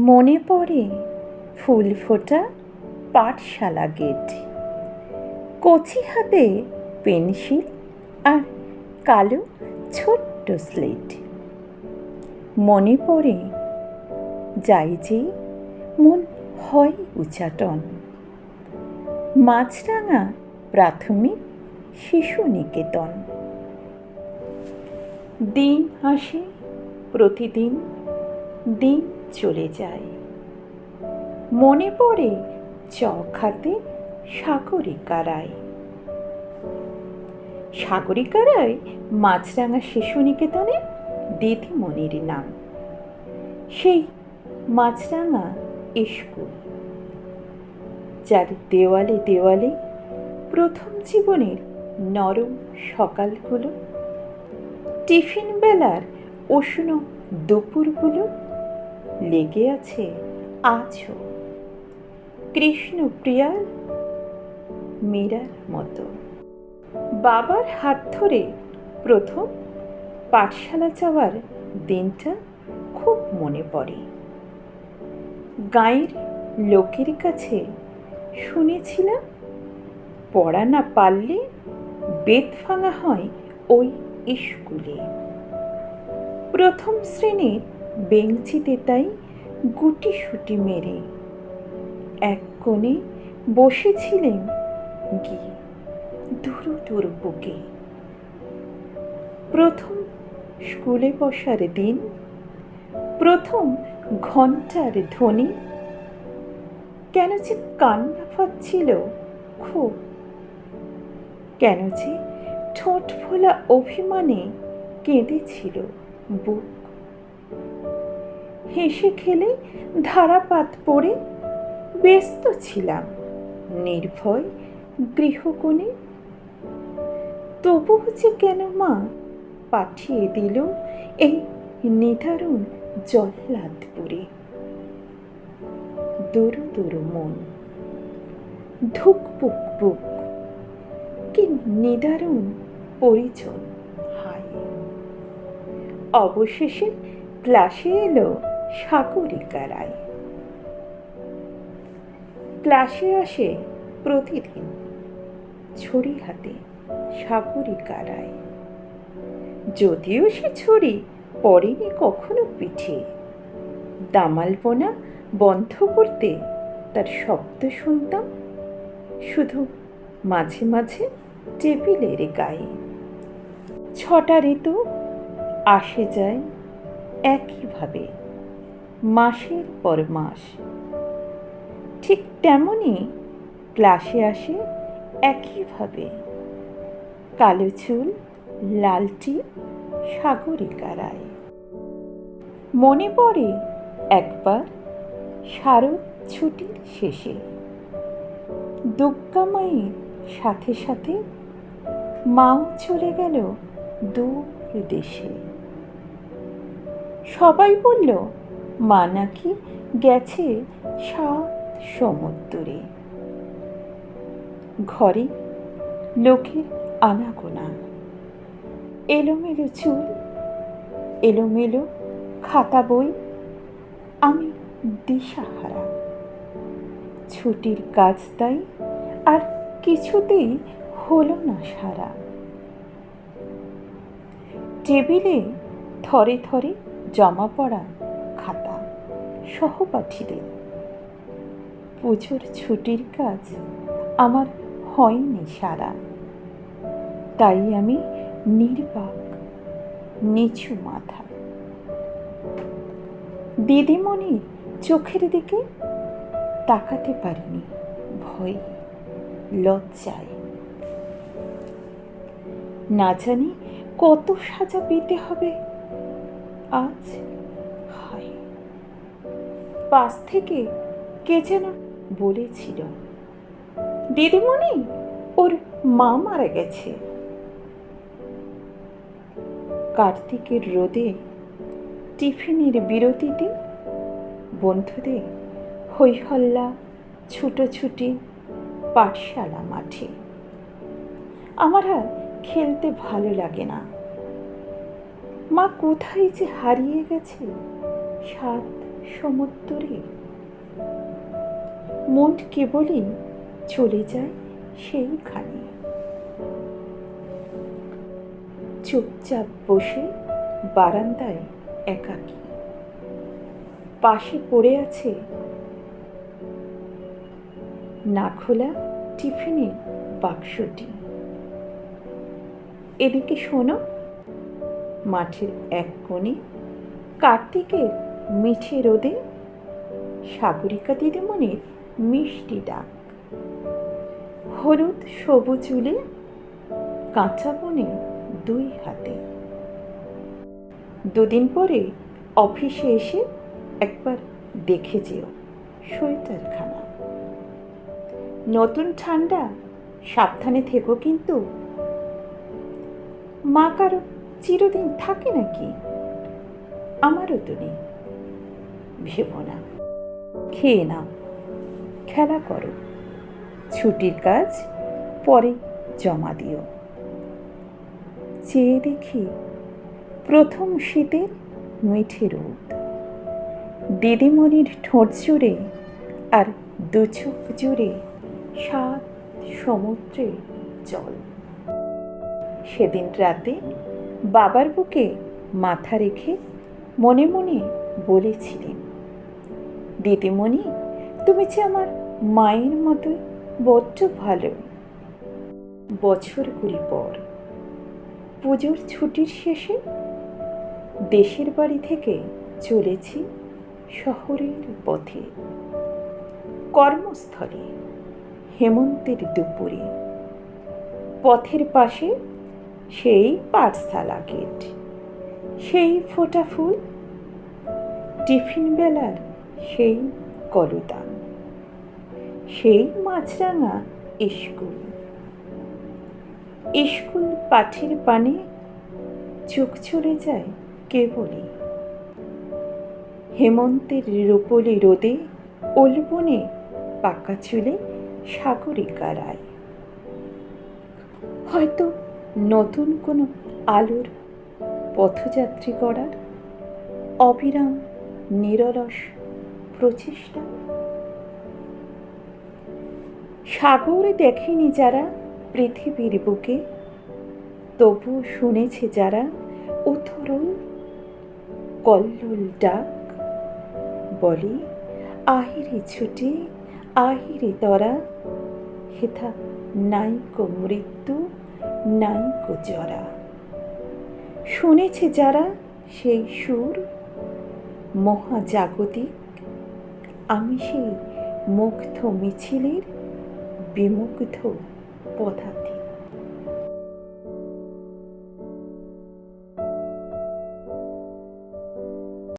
মনে পড়ে ফুল ফোটা পাঠশালা গেট। কচি হাতে পেন্সিল আর কালো ছোট্ট স্লেট। মনে পড়ে যাই যে মন হয় উচাটন। মাছরাঙা প্রাথমিক শিশু নিকেতন। দিন আসে প্রতিদিন, দিন চলে যায়। মনে পড়ে চক হাতে সাগরিকা রায় সাগরিকা রায় মাছরাঙা শিশু নিকেতনে দিদিমণির নাম। সেই মাছরাঙা স্কুল, যার দেওয়ালে দেওয়ালে প্রথম জীবনের নরম সকালগুলো, টিফিন বেলার উষ্ণ দুপুরগুলো লেগে আছে আজও। কৃষ্ণপ্রিয়ার মীরার মতো। বাবার হাত ধরে প্রথম পাঠশালা যাওয়ার দিনটা খুব মনে পড়ে। গাঁয়ের লোকের কাছে শুনেছিলাম, পড়া না পারলে বেত ভাঙা হয় ওই স্কুলে। প্রথম শ্রেণির বেঞ্চিতে তাই গুটি সুটি মেরে। এক কোণে বসেছিলেন গিয়ে দুরু দুরু বুকে। প্রথম স্কুলে বসার দিন, প্রথম ঘণ্টার ধ্বনি, কেন যে কান্না পাচ্ছিল খুব। কেন যে ঠোঁট ফোলা অভিমানে কেঁদেছিল বুক। হেসে খেলে ধারাপাত পড়ে ব্যস্ত ছিলাম, নির্ভয় গৃহকোণে। তবুও যে কেন মা পাঠিয়ে দিল এই নিদারুণ জল্লাদপুরে দূর দূর মন, ধুক পুক পুক, কি নিদারুণ পরিচয় হায়। অবশেষে ক্লাসে এলো সাগরিকা রায় ক্লাসে আসে প্রতিদিন ছড়ি হাতে সাগরিকা রায় যদিও সে ছড়ি পড়েনি কখনো পিঠে, দামালপোনা বন্ধ করতে তার শব্দ শুনতাম, শুধু মাঝে মাঝে টেবিলের গায়ে। ছটা ঋতু আসে যায় একইভাবে। মাসের পর মাস। ঠিক তেমনই ক্লাসে আসে একইভাবে। কালো চুল লালটি সাগরিকা রায় মনে পড়ে একবার শারদ ছুটির শেষে। দুর্গামায়ের সাথে সাথে মাও চলে গেল দূর দেশে। সবাই বলল মা নাকি গেছে সাত সমুদ্রে। ঘরে লোকের আনাগোনা। এলোমেলো চুল, এলোমেলো খাতা বই, আমি দিশাহারা। ছুটির কাজ তাই আর কিছুতেই হলো না সারা। টেবিলে থরে থরে জমা পড়া খাতা সহপাঠীদের। পুজোর ছুটির কাজ আমার হয়নি সারা। তাই আমি নির্বাক, নিচু মাথা। দিদিমণি চোখের দিকে তাকাতে পারিনি, ভয়, লজ্জায়। না জানি কত সাজা পেতে হবে আজ। পাশ থেকে কে যেন বলেছিল, দিদিমণি, ওর মা মারা গেছে। কার্তিকের রোদে টিফিনের বিরতিতে বন্ধুদের হৈহল্লা, ছুটোছুটি, পাঠশালা মাঠে। আমার আর খেলতে ভালো লাগে না। মা কোথায় যে হারিয়ে গেছে সাত সমুদ্রে। মন কেবলই চলে যায় সেইখানে। চুপচাপ বসে বারান্দায় একাকী। পাশে পড়ে আছে না খোলা টিফিনের বাক্সটি। এদিকে শোনো, মাঠের এক কোণে কার্তিকের মিঠে রোদে সাগরিকা দিদিমণির মিষ্টি ডাক। হলুদ সবুজ চুলে কাঁচা বনে দুই হাতে। দুদিন পরে অফিসে এসে একবার দেখে যেও সোয়েটারখানা নতুন ঠান্ডা সাবধানে থেকো কিন্তু। মা কারও চিরদিন থাকে নাকি? আমারও তো নেই। ভেবো না। খেয়ে নাও। খেলা করো। ছুটির কাজ পরে জমা দিও। চেয়ে দেখি প্রথম শীতের মিঠে রোদ। দিদিমণির ঠোঁট জুড়ে আর দু চোখ জুড়ে সাত সমুদ্রে জল। সেদিন রাতে বাবার বুকে মাথা রেখে মনে মনে বলেছিলেন দিদিমণি, তুমি যে আমার মায়ের মতোই বড্ড ভালো। বছর কুড়ি পর পুজোর ছুটির শেষে দেশের বাড়ি থেকে চলেছি শহরের পথে। কর্মস্থলে, হেমন্তের দুপুরে। পথের পাশে সেই পাঠশালা গেট। সেই ফোটা ফুল টিফিন বেলার সেই কলুদান সেই মাছরাঙা স্কুল স্কুল পাঠের পানে চোখ চলে যায় কেবলই। হেমন্তের রূপলি রোদে ওলবনে পাকা চুলে সাগরিকা রায় হয়তো নতুন কোনো আলোর পথযাত্রী করার অবিরাম নিরলস প্রচেষ্টা। সাগরে দেখেনি যারা পৃথিবীর বুকে তবু শুনেছে যারা উথরল কল্লোল ডাক, বলে, আহিরে ছুটে, আহিরে তরা, হেথা নাইকো মৃত্যু নাইকো জরা। শুনেছে যারা সেই সুর, মহাজাগতিক আমি সেই মুগ্ধ মিছিলের বিমুগ্ধ পদাতিক।